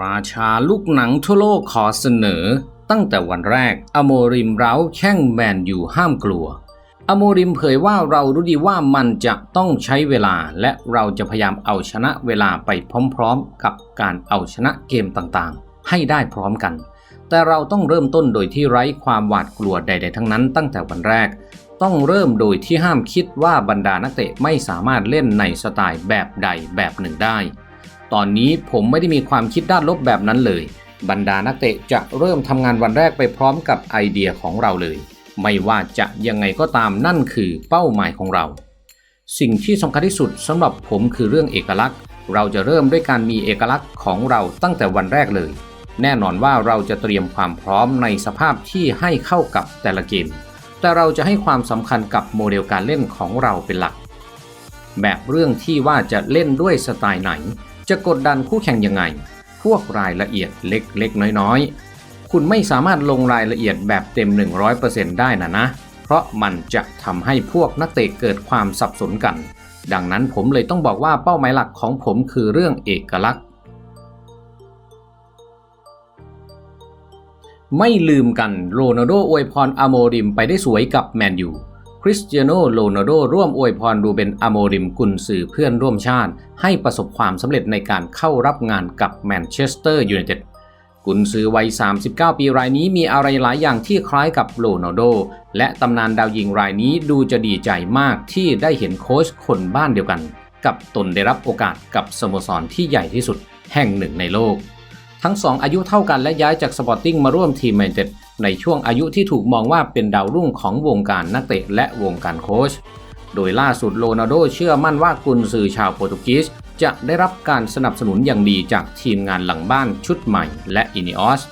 ราชาลูกหนังทั่วโลกขอเสนอ ตั้งแต่วันแรก อโมริมเร้าแช่งแมนอยู่ห้ามกลัว อโมริมเผยว่าเรารู้ดีว่ามันจะต้องใช้เวลา และเราจะพยายามเอาชนะเวลาไปพร้อมๆ กับการเอาชนะเกมต่างๆ ให้ได้พร้อมกัน แต่เราต้องเริ่มต้นโดยที่ไร้ความหวาดกลัวใด ๆ ทั้งนั้น ตั้งแต่วันแรก ต้องเริ่มโดยที่ห้ามคิดว่าบรรดานักเตะไม่สามารถเล่นในสไตล์แบบใดแบบหนึ่งได้ ตอนนี้ผมไม่ได้มีความคิดด้านลบแบบนั้นเลย บรรดานักเตะจะเริ่มทำงานวันแรกไปพร้อมกับไอเดียของเราเลย ไม่ว่าจะยังไงก็ตามนั่นคือเป้าหมายของเรา สิ่งที่สำคัญที่สุดสำหรับผมคือเรื่องเอกลักษณ์ เราจะเริ่มด้วยการมีเอกลักษณ์ของเราตั้งแต่วันแรกเลย แน่นอนว่าเราจะเตรียมความพร้อมในสภาพที่ให้เข้ากับแต่ละเกม แต่เราจะให้ความสำคัญกับโมเดลการเล่นของเราเป็นหลัก แบบเรื่องที่ว่าจะเล่นด้วยสไตล์ไหน จะกดดันคู่แข่งยังไง พวกรายละเอียดเล็กๆ น้อยๆ คุณไม่สามารถลงรายละเอียดแบบเต็ม 100%ได้นะนะ เพราะมันจะทำให้พวกนักเตะเกิดความสับสนกัน ดังนั้นผมเลยต้องบอกว่าเป้าหมายหลักของผมคือเรื่องเอกลักษณ์ไม่ลืมกันโรนัลโดอวยพรอโมริมไปได้สวยกับแมนยู คริสเตียโนโรนัลโดร่วมอวยพรรูเบนอโมริมกุนซือเพื่อนร่วมชาติ ให้ประสบความสำเร็จในการเข้ารับงานกับแมนเชสเตอร์ยูไนเต็ดกุนซือวัย 39 ปีรายนี้มีอะไรหลายอย่างที่คล้ายกับโรนัลโด และตำนานดาวยิงรายนี้ดูจะดีใจมากที่ได้เห็นโค้ชคนบ้านเดียวกัน กับตนได้รับโอกาสกับสโมสรที่ใหญ่ที่สุดแห่งหนึ่งในโลก ทั้งสองอายุเท่ากันและย้ายจากสปอร์ติ้งมาร่วมทีมแมนเชสเตอร์ ในช่วงอายุที่ถูกมองว่าเป็นดาวรุ่งของวงการนักเตะและวงการโค้ช โดยล่าสุดโรนัลโดเชื่อมั่นว่ากุนซือชาวโปรตุเกสจะได้รับการสนับสนุนอย่างดีจากทีมงานหลังบ้านชุดใหม่และอินิออส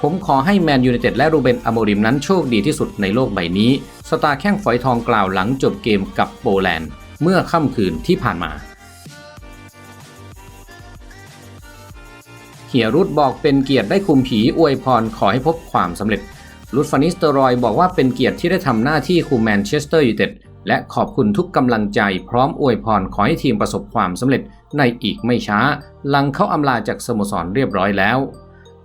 ผมขอให้แมนยูไนเต็ดและรูเบนอโมริมนั้นโชคดีที่สุดในโลกใบนี้ สตาร์แข้งฝอยทองกล่าวหลังจบเกมกับโปแลนด์ เมื่อค่ำคืนที่ผ่านมา ฮียรุดบอกเป็นเกียรติได้คุมผีอวยพรขอให้พบความสำเร็จรุดฟานิสเตอรอยบอกว่าเป็นเกียรติที่ได้ทำหน้าที่คุมแมนเชสเตอร์ยูไนเต็ดและขอบคุณทุกกำลังใจพร้อมอวยพรขอให้ทีมประสบความสำเร็จในอีกไม่ช้า หลังเขาอำลาจากสโมสรเรียบร้อยแล้ว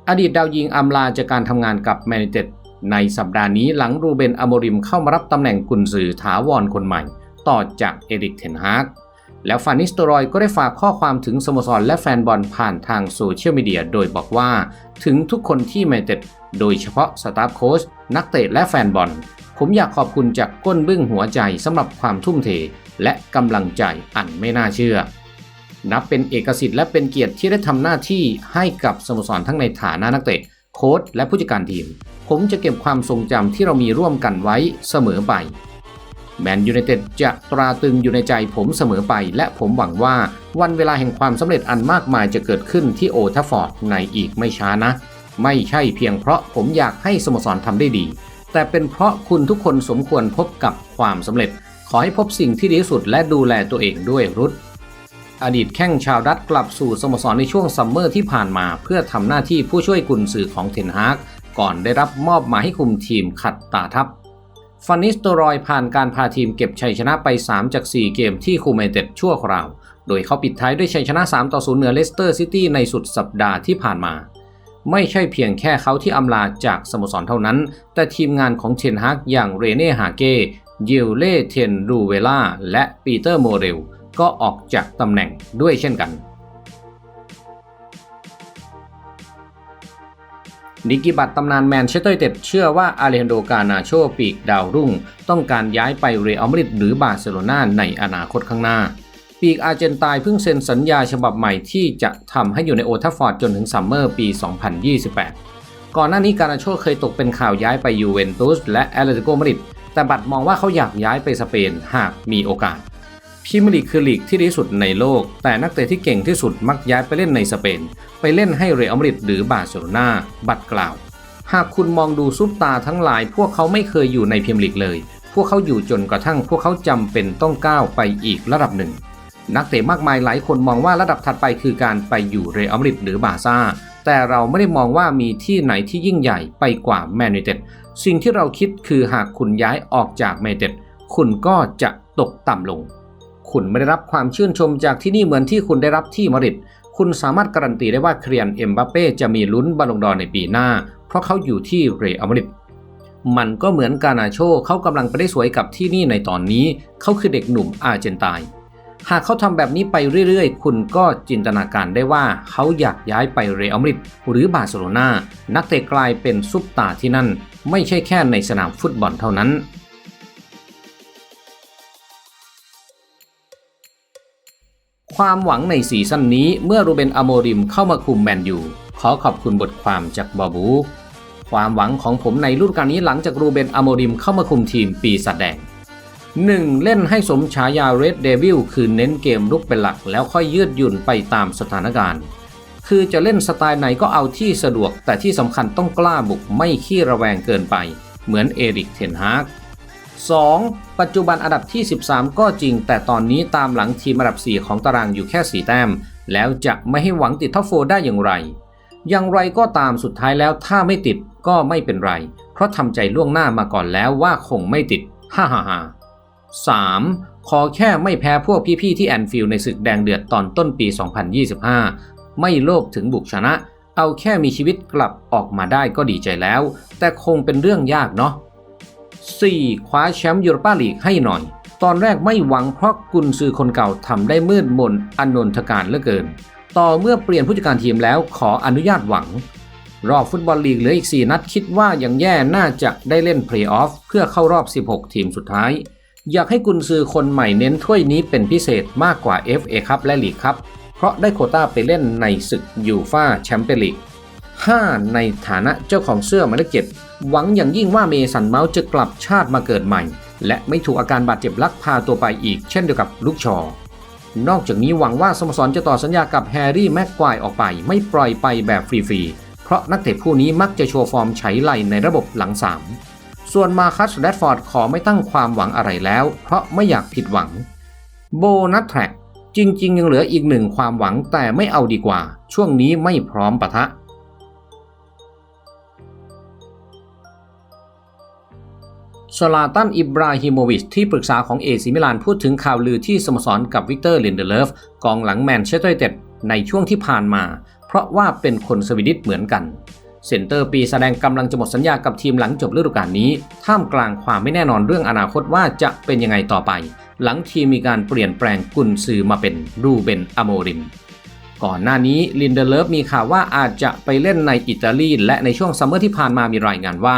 อดีตดาวยิงอำลาจากการทำงานกับแมนยูไนเต็ดในสัปดาห์นี้หลังรูเบนอโมริมเข้ามารับตำแหน่งกุนซือถาวรคนใหม่ ต่อจากเอริกเทนฮาก แล้วฟานิสโตรอยก็ได้ฝากข้อความถึงสโมสรและแฟนบอลผ่านทางโซเชียลมีเดียโดยบอกว่าถึงทุกคนที่แมนเต็ดโดยเฉพาะสตาฟโค้ชนักเตะและแฟนบอล ผมอยากขอบคุณจากก้นบึ้งหัวใจสำหรับความทุ่มเท และกำลังใจอันไม่น่าเชื่อ นับเป็นเอกสิทธิ์และเป็นเกียรติที่ได้ทำหน้าที่ให้กับสโมสรทั้งในฐานะนักเตะ โค้ชและผู้จัดการทีม ผมจะเก็บความทรงจำที่เรามีร่วมกันไว้เสมอไป แมนยูไนเต็ดจะตราตึงอยู่ในใจผมเสมอไป และผมหวังว่าวันเวลาแห่งความสำเร็จอันมากมายจะเกิดขึ้นที่โอทัฟฟอร์ดในอีกไม่ช้านะ ไม่ใช่เพียงเพราะผมอยากให้สโมสรทำได้ดี แต่เป็นเพราะคุณทุกคนสมควรพบกับความสำเร็จ ขอให้พบสิ่งที่ดีที่สุดและดูแลตัวเองด้วยรุดอดีตแข้งชาวดัตกลับสู่สโมสรในช่วงซัมเมอร์ที่ผ่านมา เพื่อทำหน้าที่ผู้ช่วยกุนซือของเทนฮากก่อนได้รับมอบหมายให้คุมทีมขัดตาทัพ ฟันนิสตรอยผ่านการพาทีมเก็บชัยชนะไป 3 จาก 4 เกมที่คูเมเต็ดชั่วคราว โดยเขาปิดท้ายด้วยชัยชนะ 3 ต่อ 0 เหนือเลสเตอร์ซิตี้ในสุดสัปดาห์ที่ผ่านมา ไม่ใช่เพียงแค่เขาที่อำลาจากสโมสรเท่านั้น แต่ทีมงานของเทนฮากอย่างเรเน่ฮาเก้ยิลเล่เทนรูเวล่าและปีเตอร์โมเรลก็ออกจากตำแหน่งด้วยเช่นกัน นิกิบัตตำนานแมนเชสเตอร์ยูไนเต็ดเชื่อว่าอาเลฮันโดกานาโชปีกดาวรุ่ง ต้องการย้ายไปเรอัลมาดริดหรือบาร์เซโลนาในอนาคตข้างหน้า ปีกอาร์เจนตายเพิ่งเซ็นสัญญาฉบับใหม่ที่จะทำให้อยู่ในโอทัฟฟอร์ดจนถึงซัมเมอร์ปี 2028 ก่อนหน้านี้กานาโชเคยตกเป็นข่าวย้ายไปยูเวนตุสและแอตเลติโกมาดริดแต่บัตรมองว่าเขาอยากย้ายไปสเปนหากมีโอกาส พรีเมียร์ลีกคือลีกที่ดีที่สุดในโลก แต่นักเตะที่เก่งที่สุดมักย้ายไปเล่นในสเปน ไปเล่นให้เรอัลมาดริดหรือบาร์เซโลนาบัตรกล่าว หากคุณมองดูซุปตาทั้งหลาย พวกเขาไม่เคยอยู่ในพรีเมียร์ลีกเลย พวกเขาอยู่จนกระทั่ง พวกเขาจำเป็นต้องก้าวไปอีกระดับหนึ่ง นักเตะมากมายหลายคนมองว่าระดับถัดไปคือการไปอยู่เรอัลมาดริดหรือบาร์ซ่าแต่เราไม่ได้มองว่ามีที่ไหนที่ยิ่งใหญ่ไปกว่าแมนยูเต็ดสิ่งที่เราคิดคือหากคุณย้ายออกจากแมนยูเต็ดคุณก็จะตกต่ำลง คุณไม่ได้รับความชื่นชมจากที่นี่เหมือนที่คุณได้รับที่มาริดคุณสามารถการันตีได้ว่าเครียนเอ็มบัปเป้จะมีลุ้นบอลลงดอร์ในปีหน้า เพราะเขาอยู่ที่เรอัลมาดริดมันก็เหมือนกานาโชเขากำลังไปได้สวยกับที่นี่ในตอนนี้ เขาคือเด็กหนุ่มอาร์เจนตายหากเขาทำแบบนี้ไปเรื่อยๆ คุณก็จินตนาการได้ว่าเขาอยากย้ายไปเรอัลมาดริดหรือบาร์เซโลนานักเตะกลายเป็นซุปตาที่นั่น ไม่ใช่แค่ในสนามฟุตบอลเท่านั้น ความหวังในซีซั่นนี้เมื่อรูเบนอโมริมเข้ามาคุมแมนยูขอขอบคุณบทความจากบอบู ความหวังของผมในฤดูกาลนี้หลังจากรูเบนอโมริมเข้ามาคุมทีมปีศาจแดง 1. เล่นให้สมฉายาเรดเดวิลคือเน้นเกมรุกเป็นหลักแล้วค่อยยืดหยุ่นไปตามสถานการณ์ คือจะเล่นสไตล์ไหนก็เอาที่สะดวก แต่ที่สำคัญต้องกล้าบุกไม่ขี้ระแวงเกินไป เหมือนเอริกเทนฮาก 2. ปัจจุบันอันดับที่ 13 ก็จริง แต่ตอนนี้ตามหลังทีมอันดับ 4 ของตารางอยู่แค่ 4 แต้ม แล้วจะไม่ให้หวังติดท็อปโฟได้อย่างไร อย่างไรก็ตามสุดท้ายแล้วถ้าไม่ติดก็ไม่เป็นไร เพราะทำใจล่วงหน้ามาก่อนแล้วว่าคงไม่ติด ฮ่าฮ่าฮ่า 3. ขอแค่ไม่แพ้พวกพี่ๆที่แอนฟิลด์ในศึกแดงเดือดตอนต้นปี 2025 ไม่โลภถึงบุกชนะ เอาแค่มีชีวิตกลับออกมาได้ก็ดีใจแล้ว แต่คงเป็นเรื่องยากเนาะ 4. คว้าแชมป์ยูโรปาลีกให้หน่อย ตอนแรกไม่หวังเพราะกุนซือคนเก่าทำได้มืดมนอนนทการเหลือเกิน ต่อเมื่อเปลี่ยนผู้จัดการทีมแล้วขออนุญาตหวัง รอบฟุตบอลลีกเหลืออีก 4 นัดคิดว่ายังแย่น่าจะได้เล่นเพลย์ออฟเพื่อเข้ารอบ 16 ทีมสุดท้าย อยากให้กุนซือคนใหม่เน้นถ้วยนี้เป็นพิเศษมากกว่า FA ครับและลีกครับเพราะได้โคต้าไปเล่นในศึกยูฟ่าแชมเปี้ยนลีก 5. ในฐานะเจ้าของเสื้อหมายเลขเจ็ดหวังอย่างยิ่งว่าเมสันเมาส์จะกลับชาติมาเกิดใหม่ และไม่ถูกอาการบาดเจ็บลักพาตัวไปอีก เช่นเดียวกับลูกชอ นอกจากนี้หวังว่าสโมสรจะต่อสัญญากับแฮร์รี่แม็กควายออกไป ไม่ปล่อยไปแบบฟรีๆ เพราะนักเตะผู้นี้มักจะโชว์ฟอร์มไฉไหลในระบบหลัง3ส่วนมาคัสแรดฟอร์ดขอไม่ตั้งความหวังอะไรแล้ว เพราะไม่อยากผิดหวัง โบนัสแทร็กจริง ๆ ยังเหลืออีกหนึ่งความหวังแต่ไม่เอาดีกว่า ช่วงนี้ไม่พร้อมปะทะ สลาตัน อิบราฮิโมวิช ที่ปรึกษาของเอซิมิลานพูดถึงข่าวลือที่สโมสรกับวิกเตอร์ลินเดเลฟกองหลังแมนเชสเตอร์ยูไนเต็ดในช่วงที่ผ่านมา เพราะว่าเป็นคนสวีดิชเหมือนกัน เซนเตอร์ปีแสดงกำลังจะหมดสัญญากับทีมหลังจบฤดูกาลนี้ ท่ามกลางความไม่แน่นอนเรื่องอนาคตว่าจะเป็นยังไงต่อไป หลังทีมมีการเปลี่ยนแปลงกุนซือมาเป็นรูเบนอโมริม ก่อนหน้านี้ลินเดเลฟมีข่าวว่าอาจจะไปเล่นในอิตาลี และในช่วงซัมเมอร์ที่ผ่านมามีรายงานว่า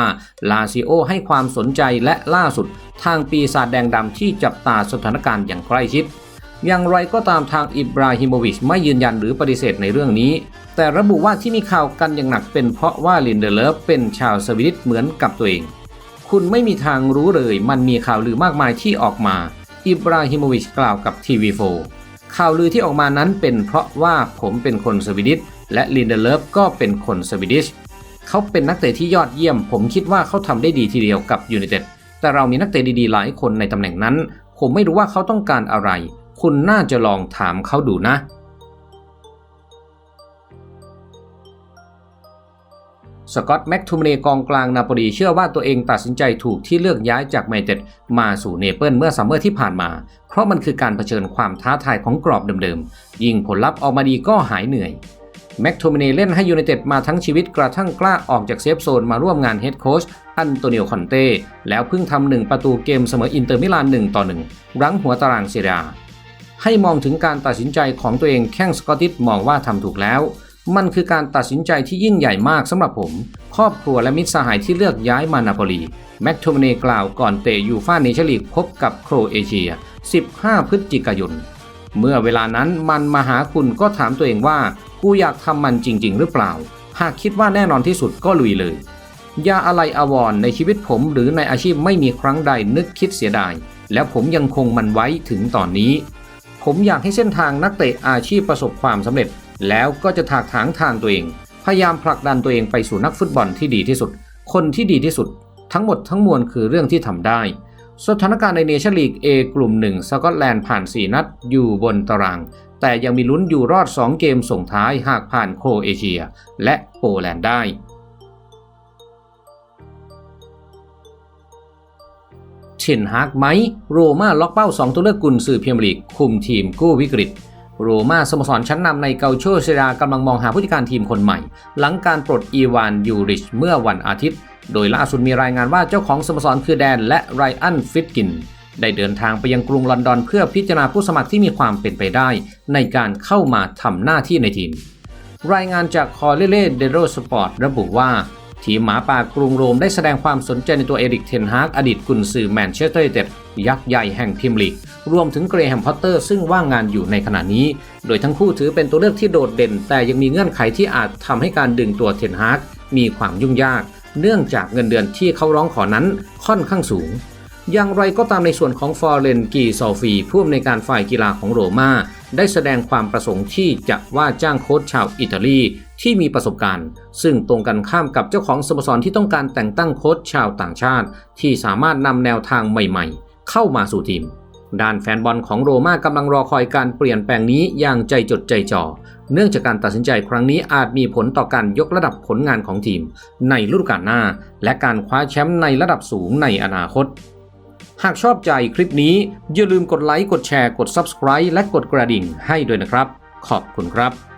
ลาซิโอให้ความสนใจและล่าสุด ทางปีศาจแดงดำที่จับตาสถานการณ์อย่างใกล้ชิด อย่างไรก็ตามทางอิบราฮิโมวิชไม่ยืนยันหรือปฏิเสธในเรื่องนี้ แต่ระบุว่าที่มีข่าวกันอย่างหนักเป็นเพราะว่าลินเดเลฟเป็นชาวสวีดิชเหมือนกับตัวเอง คุณไม่มีทางรู้เลยมันมีข่าวลือมากมายที่ออกมา อิบราฮิโมวิชกล่าวกับทีวีโฟ ข่าวลือที่ออกมานั้นเป็นเพราะว่าผมเป็นคนสวีดิชและลินเดเลฟก็เป็นคนสวีดิชเขาเป็นนักเตะที่ยอดเยี่ยม ผมคิดว่าเขาทำได้ดีทีเดียวกับยูไนเต็ดแต่เรามีนักเตะดีๆ หลายคนในตำแหน่งนั้น ผมไม่รู้ว่าเขาต้องการอะไร คุณน่าจะลองถามเขาดูนะ สกอตต์แม็กทูมเนกองกลางนาโปลีเชื่อว่าตัวเองตัดสินใจถูกที่เลือกย้ายจากไมเต็ดมาสู่เนเปิลเมื่อซัมเมอร์ที่ผ่านมา เพราะมันคือการเผชิญความท้าทายของกรอบเดิมๆ ยิ่งผลลัพธ์ออกมาดีก็หายเหนื่อยแม็กโทมิเนเล่นให้ยูไนเต็ดมาทั้งชีวิตกระทั่งกล้าออกจากเซฟโซนมาร่วมงานเฮดโค้ชอันโตนิโอคอนเต้แล้วเพิ่งทำหนึ่งประตูเกมเสมออินเตอร์มิลานหนึ่งต่อหนึ่งรั้งหัวตารางเซียให้มองถึงการตัดสินใจของตัวเองแข้งสกอตติสมองว่าทำถูกแล้ว มันคือการตัดสินใจที่ยิ่งใหญ่มากสำหรับผม ครอบครัวและมิตรสหายที่เลือกย้ายมานาโปลี แม็กโทมเนกล่าวก่อนเตะยูฟ่าเนชั่นลีกพบกับโครเอเชีย 15 พฤศจิกายน เมื่อเวลานั้นมันมาหาคุณก็ถามตัวเองว่า กูอยากทำมันจริง ๆ หรือเปล่า หากคิดว่าแน่นอนที่สุดก็ลุยเลยยาอะไรอาวรณ์ในชีวิตผมหรือในอาชีพไม่มีครั้งใดนึกคิดเสียดาย แล้วผมยังคงมันไว้ถึงตอนนี้ ผมอยากให้เส้นทางนักเตะอาชีพประสบความสำเร็จ แล้วก็จะถากถางทางตัวเอง พยายามผลักดันตัวเองไปสู่นักฟุตบอลที่ดีที่สุด คนที่ดีที่สุด ทั้งหมดทั้งมวลคือเรื่องที่ทำได้ สถานการณ์ในเนชั่นลีก A กลุ่มหนึ่งสกอตแลนด์ผ่าน 4 นัดอยู่บนตาราง แต่ยังมีลุ้นอยู่รอด 2 เกมส่งท้ายหากผ่านโครเอเชีย และโปแลนด์ได้เชนฮากไหม โรม่าล็อกเป้า 2 ตัวเลือกกุนซือพรีเมียร์ลีก คุมทีมกู้วิกฤต โรมาสโมสรชั้นนำในเกาโชเซรากำลังมองหาผู้จัดการทีมคนใหม่ หลังการปลดอีวานยูริชเมื่อวันอาทิตย์ โดยล่าสุดมีรายงานว่าเจ้าของสโมสรคือแดนและไรอันฟิตกิน ได้เดินทางไปยังกรุงลอนดอนเพื่อพิจารณาผู้สมัครที่มีความเป็นไปได้ ในการเข้ามาทำหน้าที่ในทีม รายงานจากคอเลเล่เดโรสปอร์ตระบุว่าทีมหมาป่ากรุงโรมได้แสดงความสนใจในตัวเอริกเทนฮากอดีตกุนซือแมนเชสเตอร์ยูไนเต็ดยักษ์ใหญ่แห่งพรีมลีก รวมถึงเกรแฮมพอตเตอร์ซึ่งว่างงานอยู่ในขณะนี้ โดยทั้งคู่ถือเป็นตัวเลือกที่โดดเด่น แต่ยังมีเงื่อนไขที่อาจทำให้การดึงตัวเทนฮากมีความยุ่งยาก เนื่องจากเงินเดือนที่เขาร้องขอนั้นค่อนข้างสูง อย่างไรก็ตามในส่วนของฟอร์เรนกีซอฟีผู้อำนวยการฝ่ายกีฬาของโรม่าได้แสดงความประสงค์ที่จะว่าจ้างโค้ชชาวอิตาลีที่มีประสบการณ์ ซึ่งตรงกันข้ามกับเจ้าของสโมสรที่ต้องการแต่งตั้งโค้ชชาวต่างชาติ ที่สามารถนำแนวทางใหม่ๆ เข้ามาสู่ทีม ด้านแฟนบอลของโรม่ากำลังรอคอยการเปลี่ยนแปลงนี้อย่างใจจดใจจ่อ เนื่องจากการตัดสินใจครั้งนี้อาจมีผลต่อการยกระดับผลงานของทีม ในฤดูกาลหน้า และการคว้าแชมป์ในระดับสูงในอนาคต หากชอบใจคลิปนี้อย่าลืมกดไลค์ กดแชร์ กด Subscribe และกดกระดิ่งให้ด้วยนะครับ ขอบคุณครับ